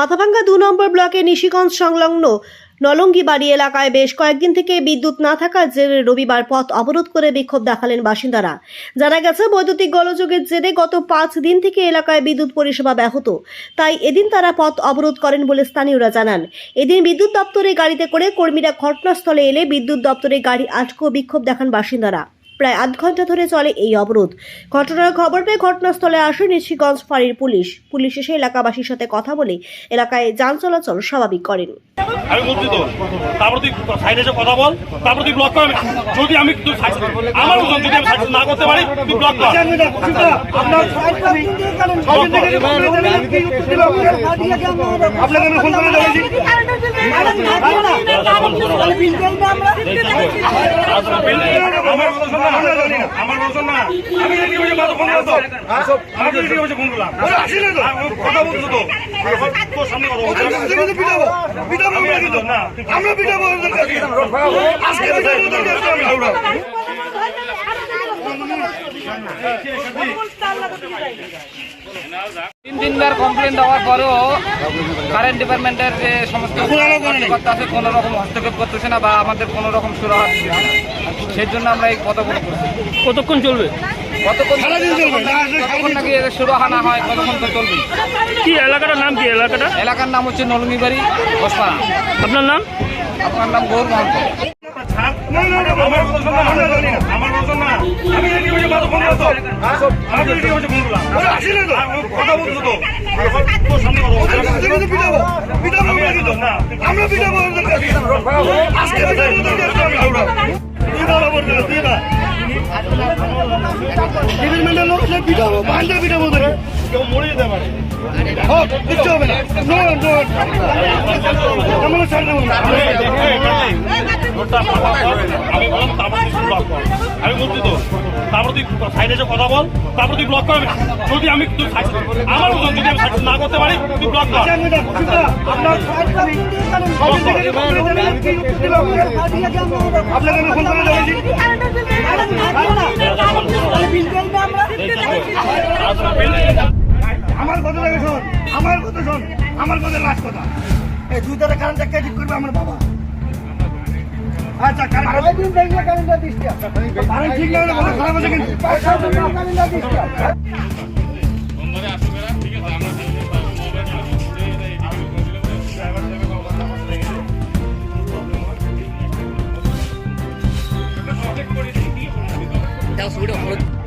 মাথাভাঙ্গা দু নম্বর ব্লকে নিশিগঞ্জ সংলগ্ন নলঙ্গিবাড়ি এলাকায় বেশ কয়েকদিন থেকে বিদ্যুৎ না থাকার জেরে রবিবার পথ অবরোধ করে বিক্ষোভ দেখালেন বাসিন্দারা। জানা গেছে, বৈদ্যুতিক গোলযোগের জেরে গত পাঁচ দিন থেকে এলাকায় বিদ্যুৎ পরিষেবা ব্যাহত। তাই এদিন তারা পথ অবরোধ করেন বলে স্থানীয়রা জানান। এদিন বিদ্যুৎ দপ্তরে গাড়িতে করে কর্মীরা ঘটনাস্থলে এলে বিদ্যুৎ দপ্তরে গাড়ি আটকো বিক্ষোভ দেখান বাসিন্দারা। প্রায় আধ ঘণ্টা ধরে চলে এই অবরোধ ঘটনার খবর পেয়ে ঘটনাস্থলে আসে নিশিগঞ্জ ফাঁড়ির পুলিশ পুলিশ এসে এলাকাবাসীর সাথে কথা বলে এলাকায় যান চলাচল স্বাভাবিক করেন আমি বলছি তো তারপর তুই সাইডে এসে কথা বল তারপর তুই ব্লক কর যদি আমি আমার যদি আমি না করতে পারি তুই ব্লক কর আপনাকে আমি ফোন করে জানিয়েছি আমার কথা শোন না। আমার কথা না। আমি রেডি হয়ে মাথা ফোন করতো আমি রেডি হয়ে ফোন করলাম। আসিলে তো? কথা বলছো তো। তোর সামনে কথা বলছো। আজকে পিটাবো। পিটাবো আমরা কিন্তু। না। আমরা পিটাবো ওদেরকে। আজকে পিটাবো ওদেরকে আজকে আমরা। তিন তিনবার কমপ্লেন দেওয়ার পরেও কারেন্ট ডিপার্টমেন্টের যে সমস্ত কর্তা আছে কোনো রকম হস্তক্ষেপ করতেছে না বা আমাদের কোনো রকম সুরাহা দিচ্ছে না। সেই জন্য আমরা এই পদক্ষেপ করছি। কতক্ষণ চলবে? কতক্ষণ চলবে কতক্ষণ নাকি এর সুরাহা না হয় কতক্ষণ তো চলবে। কি এলাকাটার নাম কি এলাকাটা? এলাকার নাম হচ্ছে ঘোষপাড়া আপনার নাম? আপনার নাম গৌর মহন্ত। না না না আমার কথা না। আমার কথা না আমি রেডি ফোন করতো আমি রেডি ফোন করলাম আমি বললাম আমি বলছি তো তারপর তুই সাইডে এসে কথা বল, তারপর তুই ব্লক কর যদি আমি আমার মতন যদি আমি না করতে পারি, তুই ব্লক কর। আমার কথা শোন, আমার কথা শোন, আমার কথা লাস্ট কথা এই দুই তারা কারেন্টটা ঠিক করবে আমার বাবা। আচ্ছা কারেন্ট দিন দেখলে কারেন্টটা দিচ্ছে কারেন্ট ঠিক না বলে খারাপ আছে কিন্তু কারেন্টটা দিচ্ছে নম্বরে আসবে না ঠিক আছে আমরা That was weird.